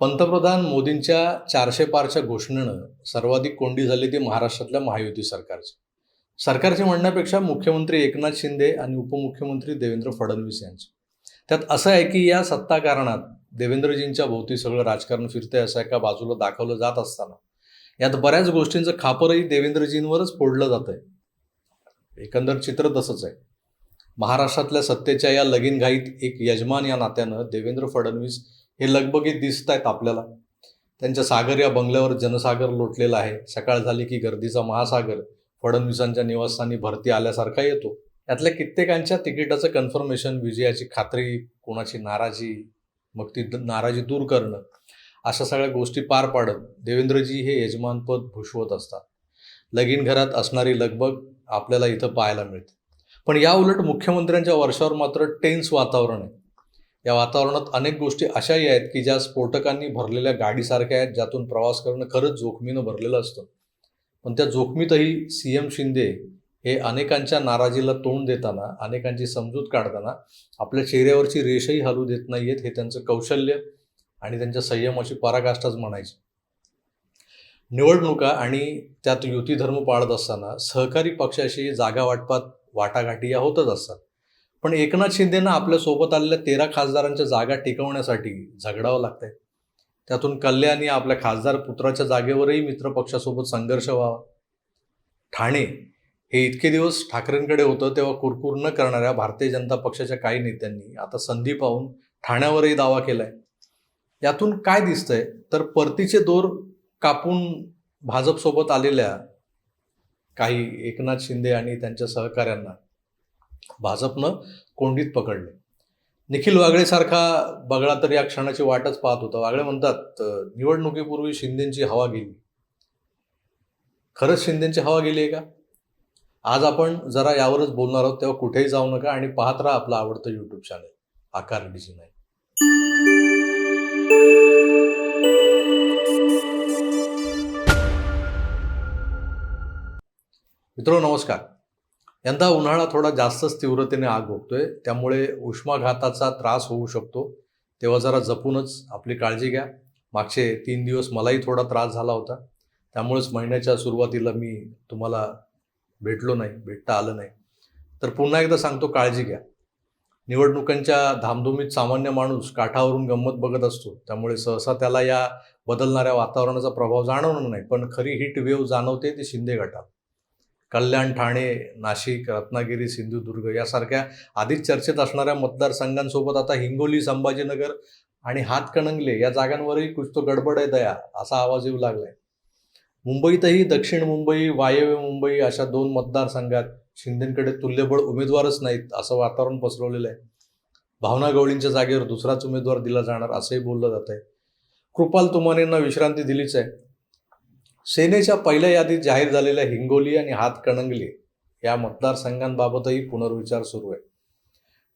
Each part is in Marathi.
पंतप्रधान मोदींच्या चारशे पारच्या घोषणेनं सर्वाधिक कोंडी झाली ती महाराष्ट्रातल्या महायुती सरकारची. सरकारचे म्हणण्यापेक्षा मुख्यमंत्री एकनाथ शिंदे आणि उपमुख्यमंत्री देवेंद्र फडणवीस यांचे. त्यात असं आहे की या सत्ता कारणात देवेंद्रजींच्या भोवती सगळं राजकारण फिरतंय असं एका बाजूला दाखवलं जात असताना यात बऱ्याच गोष्टींचं खापरही देवेंद्रजींवरच फोडलं जात आहे एकंदर चित्र तसंच आहे. महाराष्ट्रातल्या सत्तेच्या या लगीन घाईत एक यजमान या नात्यानं देवेंद्र फडणवीस हे लगबगीत दिसत आहेत आपल्याला. त्यांच्या सागर या बंगल्यावर जनसागर लोटलेला आहे. सकाळ झाली की गर्दीचा महासागर फडणवीसांच्या निवासस्थानी भरती आल्यासारखा येतो. यातल्या कित्येकांच्या तिकिटाचं कन्फर्मेशन विजयाची खात्री कोणाची नाराजी मग ती नाराजी दूर करणं अशा सगळ्या गोष्टी पार पाडत देवेंद्रजी हे यजमानपद भूषवत असतात. लगीन घरात असणारी लगबग आपल्याला इथं पाहायला मिळते. पण या उलट मुख्यमंत्र्यांच्या वर्षावर मात्र टेन्स वातावरण आहे. या वातावरणात अनेक गोष्टी अशाही आहेत की ज्या स्फोटकांनी भरलेल्या गाडीसारख्या आहेत ज्यातून प्रवास करणं खरंच जोखमीनं भरलेलं असतं. पण त्या जोखमीतही सी एम शिंदे हे अनेकांच्या नाराजीला तोंड देताना अनेकांची समजूत काढताना आपल्या चेहऱ्यावरची रेषही हलू देत नाहीयेत हे त्यांचं कौशल्य आणि त्यांच्या संयमाची पराकाष्ठाच म्हणायची. निवडणुका आणि त्यात युतीधर्म पाळत असताना सहकारी पक्षाशी जागा वाटपात वाटाघाटी या होतच असतात. पण एकनाथ शिंदेना आपल्यासोबत आलेल्या तेरा खासदारांच्या जागा टिकवण्यासाठी झगडावं लागतंय. त्यातून कल्याणी आपल्या खासदार पुत्राच्या जागेवरही मित्रपक्षासोबत संघर्ष व्हावा. ठाणे हे इतके दिवस ठाकरेंकडे होतं तेव्हा कुरकुर न करणाऱ्या भारतीय जनता पक्षाच्या काही नेत्यांनी आता संधी पाहून ठाण्यावरही दावा केलाय. यातून काय दिसतंय? तर परतीचे दोर कापून भाजपसोबत आलेल्या काही एकनाथ शिंदे आणि त्यांच्या सहकाऱ्यांना भाजपनं कोंडीत पकडले. निखिल वागळेसारखा बगळा तर या क्षणाची वाटच पाहत होता. वागळे म्हणतात निवडणुकीपूर्वी शिंदेची हवा गेली. खरंच शिंदेची हवा गेली आहे का? आज आपण जरा यावरच बोलणार आहोत तेव्हा कुठेही जाऊ नका आणि पाहत राहा आपलं आवडतं युट्यूब चॅनल आकार डीजी नाही मित्रो नमस्कार. यंदा उन्हाळा थोडा जास्तच तीव्रतेने आग भोगतोय. त्यामुळे उष्माघाताचा त्रास होऊ शकतो. तेव्हा जरा जपूनच आपली काळजी घ्या. मागचे तीन दिवस मलाही थोडा त्रास झाला होता. त्यामुळेच महिन्याच्या सुरुवातीला मी तुम्हाला भेटलो नाही भेटता आलं नाही. तर पुन्हा एकदा सांगतो काळजी घ्या. निवडणुकांच्या धामधुमीत सामान्य माणूस काठावरून गंमत बघत असतो. त्यामुळे सहसा त्याला या बदलणाऱ्या वातावरणाचा प्रभाव जाणवणार नाही. पण खरी हिट वेव जाणवते ती शिंदे गटात कल्याण ठाणे नाशिक रत्नागिरी सिंधुदुर्ग यासारख्या आधीच चर्चेत असणाऱ्या मतदारसंघांसोबत आता हिंगोली संभाजीनगर आणि हातकणंगले या जागांवरही कुछ तो गडबड आहे दया असा आवाज येऊ लागलाय. मुंबईतही दक्षिण मुंबई वायव्य मुंबई अशा दोन मतदारसंघात शिंदेकडे तुल्यबळ उमेदवारच नाहीत असं वातावरण पसरवलेलं आहे. भावना गवळींच्या जागेवर दुसराच उमेदवार दिला जाणार असंही बोललं जात आहे कृपाल तुमानेंना विश्रांती दिलीच आहे. सेनेच्या पहिल्या यादीत जाहीर झालेल्या हिंगोली आणि हातकणंगले या मतदारसंघांबाबतही पुनर्विचार सुरू आहे.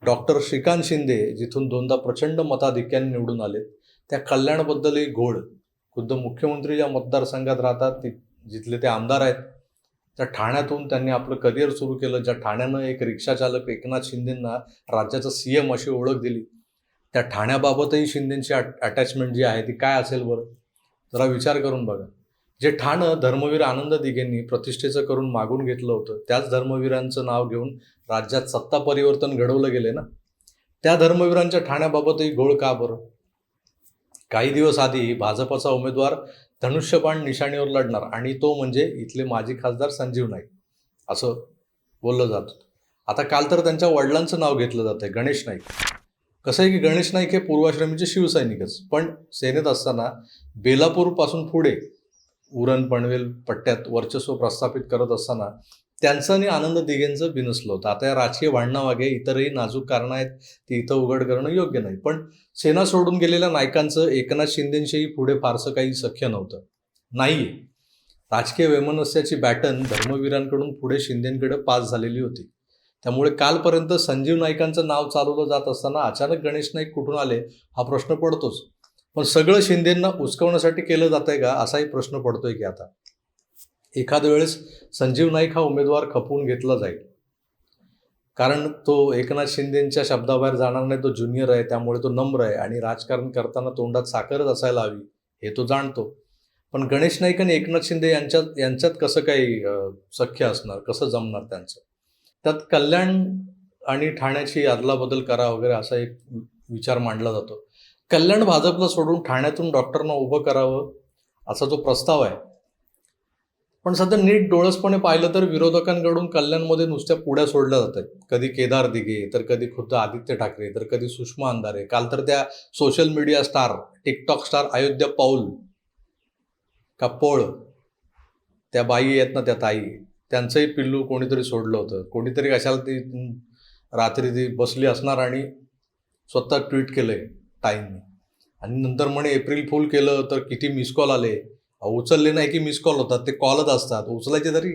डॉक्टर श्रीकांत शिंदे जिथून दोनदा प्रचंड मताधिक्याने निवडून आले त्या कल्याणबद्दलही घोळ. खुद्द मुख्यमंत्री ज्या मतदारसंघात राहतात ती जिथले ते आमदार आहेत त्या ठाण्यातून त्यांनी आपलं करिअर सुरू केलं ज्या ठाण्यानं एक रिक्षाचालक एकनाथ शिंदेंना राज्याचा सी एम अशी ओळख दिली. त्या ठाण्याबाबतही शिंदेंची अटॅचमेंट जी आहे ती काय असेल बरं? जरा विचार करून बघा. जे ठाणं धर्मवीर आनंद दिघेंनी प्रतिष्ठेचं करून मागून घेतलं होतं त्याच धर्मवीरांचं नाव घेऊन राज्यात सत्ता परिवर्तन घडवलं गेले ना? त्या धर्मवीरांच्या ठाण्याबाबतही घोळ का बरं? काही दिवस आधी भाजपचा उमेदवार धनुष्यबाण निशाणीवर लढणार आणि तो म्हणजे इथले माजी खासदार संजीव नाईक असं बोललं जात आता काल तर त्यांच्या वडिलांचं नाव घेतलं जात आहे गणेश नाईक. कसं आहे की गणेश नाईक हे पूर्वाश्रमीचे शिवसैनिकच पण सेनेत असताना बेलापूरपासून पुढे उरण पनवेल पट्ट्यात वर्चस्व प्रस्थापित करत असताना त्यांचं आणि आनंद दिघेंचं बिनसलं होतं. आता या राजकीय भांडणामागे इतरही नाजूक कारणं आहेत ती इथं उघड करणं योग्य नाही. पण सेना सोडून गेलेल्या नायकांचं एकनाथ शिंदेंशीही पुढे फारसं काही सख्य नव्हतं. नाही राजकीय वैमनस्याची बॅटन धर्मवीरांकडून पुढे शिंदेंकडे पास झालेली होती. त्यामुळे कालपर्यंत संजीव नाईकांचं नाव चालवलं जात असताना अचानक गणेश नाईक कुठून आले हा प्रश्न पडतोच. पण सगळं शिंदेंना उचकवण्यासाठी केलं जात आहे का? असाही प्रश्न पडतोय की आता. एखाद्या वेळेस संजीव नाईक हा उमेदवार खपवून घेतला जाईल. कारण तो एकनाथ शिंदेंच्या शब्दाबाहेर जाणार नाही तो ज्युनियर आहे त्यामुळे तो नम्र आहे आणि राजकारण करताना तोंडात साखरच असायला हवी हे तो जाणतो. पण गणेश नाईक आणि एकनाथ शिंदे यांच्यात यांच्यात कसं काही सख्य असणार? कसं जमणार त्यांचं? त्यात कल्याण आणि ठाण्याची अदलाबदल करा वगैरे असा एक विचार मांडला जातो. कल्याण भाजपला सोडून ठाण्यातून डॉक्टरना उभं करावं असा जो प्रस्ताव आहे. पण सध्या नीट डोळसपणे पाहिलं तर विरोधकांकडून कल्याणमध्ये नुसत्या पुड्या सोडल्या जातात. कधी केदार दिघे तर कधी खुद्द आदित्य ठाकरे तर कधी सुषमा अंधारे. काल तर त्या social media star TikTok star Ayodhya पाऊल का पोळ त्या बाई आहेत ना त्या ताई त्यांचंही पिल्लू कोणीतरी सोडलं होतं. कोणीतरी कशाला ती रात्री ती बसली असणार आणि स्वतः ट्विट आहे ताईंनी आणि नंतर म्हणे एप्रिल फुल केलं तर किती मिस कॉल आले. उचलले नाही की मिस कॉल होतात ते कॉलच असतात. उचलायचे तरी.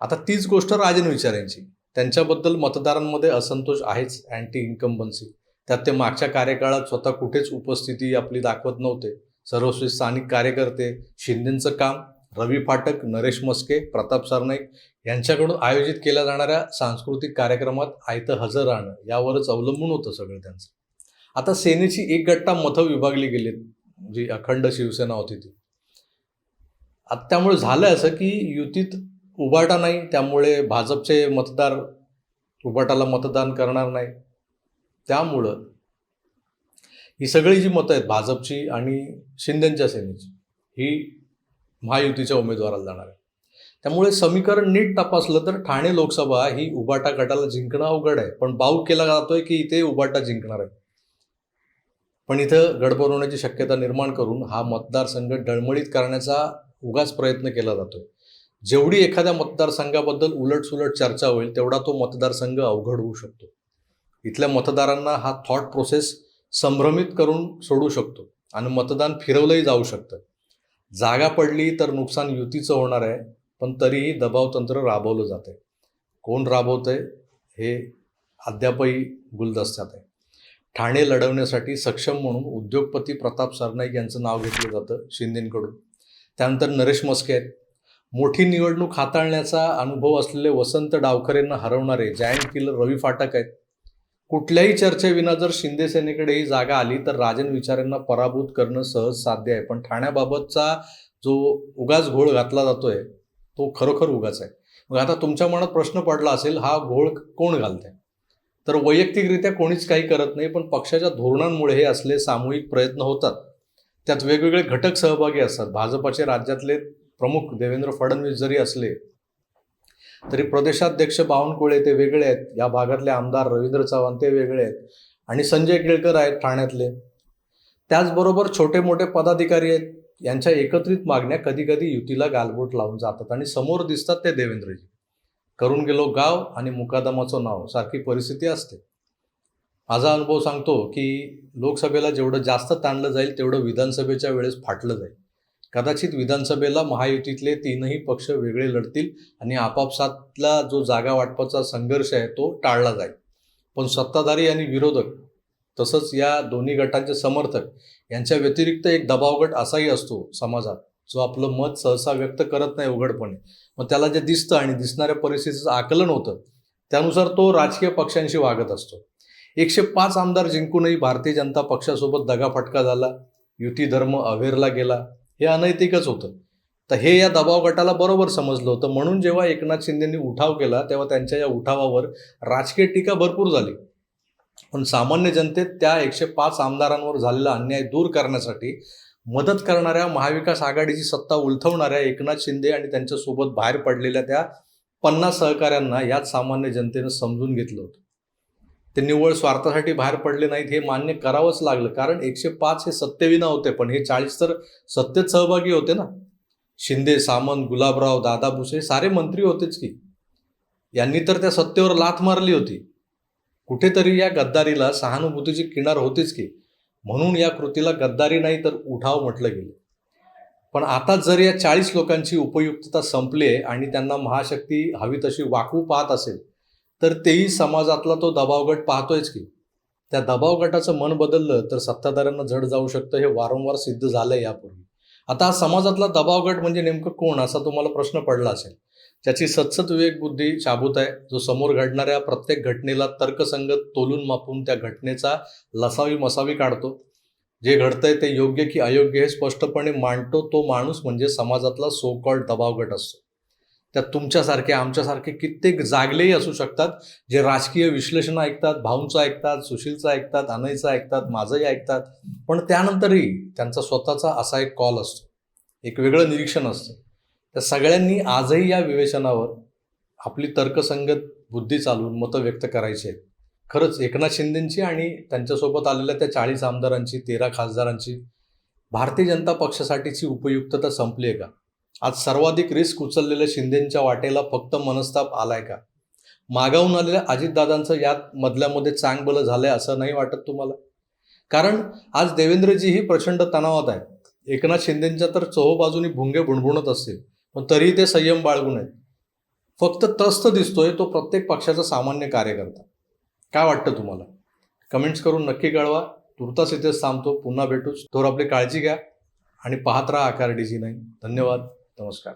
आता तीच गोष्ट राजन विचारांची त्यांच्याबद्दल मतदारांमध्ये असंतोष आहेच अँटी इन्कम्बन्सी त्यात ते मागच्या कार्यकाळात स्वतः कुठेच उपस्थिती आपली दाखवत नव्हते. सर्वस्वी स्थानिक कार्यकर्ते शिंदेचं काम रवी फाटक नरेश मस्के प्रताप सरनाईक यांच्याकडून आयोजित केल्या जाणाऱ्या सांस्कृतिक कार्यक्रमात आयतं हजर राहणं यावरच अवलंबून होतं सगळं त्यांचं. आता सेनेची एक गट्टा मतं विभागली गेलीत जी अखंड शिवसेना होती ती. आता त्यामुळे झालं असं की युतीत उबाटा नाही त्यामुळे भाजपचे मतदार उबाटाला मतदान करणार नाही. त्यामुळं ही सगळी जी मतं आहेत भाजपची आणि शिंदेच्या सेनेची ही महायुतीच्या उमेदवाराला जाणार आहे. त्यामुळे समीकरण नीट तपासलं तर ठाणे लोकसभा ही उबाटा गटाला जिंकणं अवघड आहे पण बाऊ केला जातोय की इथे उबाटा जिंकणार आहे. पण इथं गडबड होण्याची शक्यता निर्माण करून हा मतदारसंघ डळमळीत करण्याचा उगाच प्रयत्न केला जातो. जेवढी एखाद्या मतदारसंघाबद्दल उलटसुलट चर्चा होईल तेवढा तो मतदारसंघ अवघड होऊ शकतो. इथल्या मतदारांना हा थॉट प्रोसेस संभ्रमित करून सोडू शकतो आणि मतदान फिरवलंही जाऊ शकतं. जागा पडली तर नुकसान युतीचं होणार आहे पण तरीही दबाव तंत्र राबवलं जाते कोण राबवतंय हे अद्यापही गुलदस्त्यात आहे. ठाणे लढवण्यासाठी सक्षम म्हणून उद्योगपती प्रताप सरनाईक यांचं नाव घेतलं जातं शिंदेकडून. त्यानंतर नरेश मस्के आहेत. मोठी निवडणूक हाताळण्याचा अनुभव असलेले वसंत डावखरेंना हरवणारे जायंट किलर रवी फाटक आहेत. कुठल्याही चर्चेविना जर शिंदे सेनेकडे ही जागा आली तर राजन विचारांना पराभूत करणं सहज साध्य आहे. पण ठाण्याबाबतचा जो उगाच घोळ घातला जातोय तो खरोखर उगाच आहे. मग आता तुमच्या मनात प्रश्न पडला असेल हा घोळ कोण घालतंय? तर वैयक्तिकरित्या कोणीच काही करत नाही पण पक्षाच्या धोरणांमुळे हे असले सामूहिक प्रयत्न होतात. त्यात वेगवेगळे घटक सहभागी असतात. भाजपाचे राज्यातले प्रमुख देवेंद्र फडणवीस जरी असले तरी प्रदेशाध्यक्ष बावनकुळे ते वेगळे आहेत. या भागातले आमदार रवींद्र चव्हाण ते वेगळे आहेत. आणि संजय केळकर आहेत ठाण्यातले. त्याचबरोबर छोटे मोठे पदाधिकारी आहेत. यांच्या एकत्रित मागण्या कधी कधी युतीला गालबोट लावून जातात आणि समोर दिसतात ते देवेंद्रजी. करून गेलो गाव आणि मुकादमाचं नाव सारखी परिस्थिती असते. माझा अनुभव सांगतो की लोकसभेला जेवढं जास्त ताणलं जाईल तेवढं विधानसभेच्या वेळेस फाटलं जाईल. कदाचित विधानसभेला महायुतीतले तीनही पक्ष वेगळे लढतील आणि आपापसातला जो जागा वाटपाचा संघर्ष आहे तो टाळला जाईल. पण सत्ताधारी आणि विरोधक तसंच या दोन्ही गटांचे समर्थक यांच्या व्यतिरिक्त एक दबावगट असाही असतो समाजात जो आपलं मत सहसा व्यक्त करत नाही उघडपणे. मग त्याला जे दिसतं आणि दिसणाऱ्या परिस्थितीचं आकलन होतं त्यानुसार तो राजकीय पक्षांशी वागत असतो. एकशे पाच आमदार जिंकूनही भारतीय जनता पक्षासोबत दगाफटका झाला युती धर्म अवेरला गेला हे अनैतिकच होतं. तर हे या दबाव गटाला बरोबर समजलं होतं. म्हणून जेव्हा एकनाथ शिंदेंनी उठाव केला तेव्हा त्यांच्या या उठावावर राजकीय टीका भरपूर झाली. पण सामान्य जनतेत त्या एकशे पाच आमदारांवर झालेला अन्याय दूर करण्यासाठी मदत करणाऱ्या महाविकास आघाडीची सत्ता उलथवणाऱ्या एकनाथ शिंदे आणि त्यांच्यासोबत बाहेर पडलेल्या त्या पन्नास सहकाऱ्यांना याच सामान्य जनतेनं समजून घेतलं होतं. ते निव्वळ स्वार्थासाठी बाहेर पडले नाहीत हे मान्य करावंच लागलं. कारण एकशे पाच हे सत्तेविना होते पण हे चाळीस तर सत्तेत सहभागी होते ना? शिंदे सामंत गुलाबराव दादा भुसे सारे मंत्री होतेच की. यांनी तर त्या सत्तेवर लाथ मारली होती. कुठेतरी या गद्दारीला सहानुभूतीची किनार होतीच की. म्हणून या कृतीला गद्दारी नाही तर उठाव म्हटलं गेलं. पण आता जर या चाळीस लोकांची उपयुक्तता संपली आहे आणि त्यांना महाशक्ती हवी तशी वाकवू पाहत असेल तर तेही समाजातला तो दबावगट पाहतोयच की. त्या दबावगटाचं मन बदललं तर सत्ताधाऱ्यांना झड जाऊ शकतं हे वारंवार सिद्ध झालंय यापूर्वी. आता हा समाजातला दबावगट म्हणजे नेमकं कोण असा तुम्हाला प्रश्न पडला असेल? ज्याची सतसत विवेक बुद्धी शाबूत आहे जो समोर घडणाऱ्या प्रत्येक घटनेला तर्कसंगत तोलून मापून त्या घटनेचा लसावी मसावी काढतो. जे घडतंय ते योग्य की अयोग्य हे स्पष्टपणे मांडतो तो माणूस म्हणजे समाजातला सो कॉल्ड दबाव गट असतो. त्यात तुमच्यासारखे आमच्यासारखे कित्येक जागलेही असू शकतात जे राजकीय विश्लेषण ऐकतात भाऊंचं ऐकतात सुशीलचं ऐकतात अनयचं ऐकतात माझंही ऐकतात पण त्यानंतरही त्यांचा स्वतःचा असा एक कॉल असतो. एक वेगळं निरीक्षण असतं. त्या सगळ्यांनी आजही या विवेचनावर आपली तर्कसंगत बुद्धी चालवून मतं व्यक्त करायची आहेत. खरंच एकनाथ शिंदेंची आणि त्यांच्यासोबत आलेल्या त्या चाळीस आमदारांची तेरा खासदारांची भारतीय जनता पक्षासाठीची उपयुक्तता संपली आहे का? आज सर्वाधिक रिस्क उचललेल्या शिंदेंच्या वाटेला फक्त मनस्ताप आलाय का? मागावून आलेल्या अजितदादांचं यात मधल्यामध्ये चांगबलं झालंय असं नाही वाटत तुम्हाला? कारण आज देवेंद्रजीही प्रचंड तणावात आहेत. एकनाथ शिंदेंच्या तर चोहोबाजूनी भुंगे भुणभुणत असतील. पण तरीही ते संयम बाळगून आहेत. फक्त त्रस्त दिसतोय तो प्रत्येक पक्षाचा सामान्य कार्यकर्ता. काय वाटतं तुम्हाला? कमेंट्स करून नक्की कळवा. तुर्तास इथेच थांबतो. पुन्हा भेटूच. थोर आपली काळजी घ्या आणि पाहत राहा आकार डीजी नाही धन्यवाद. नमस्कार.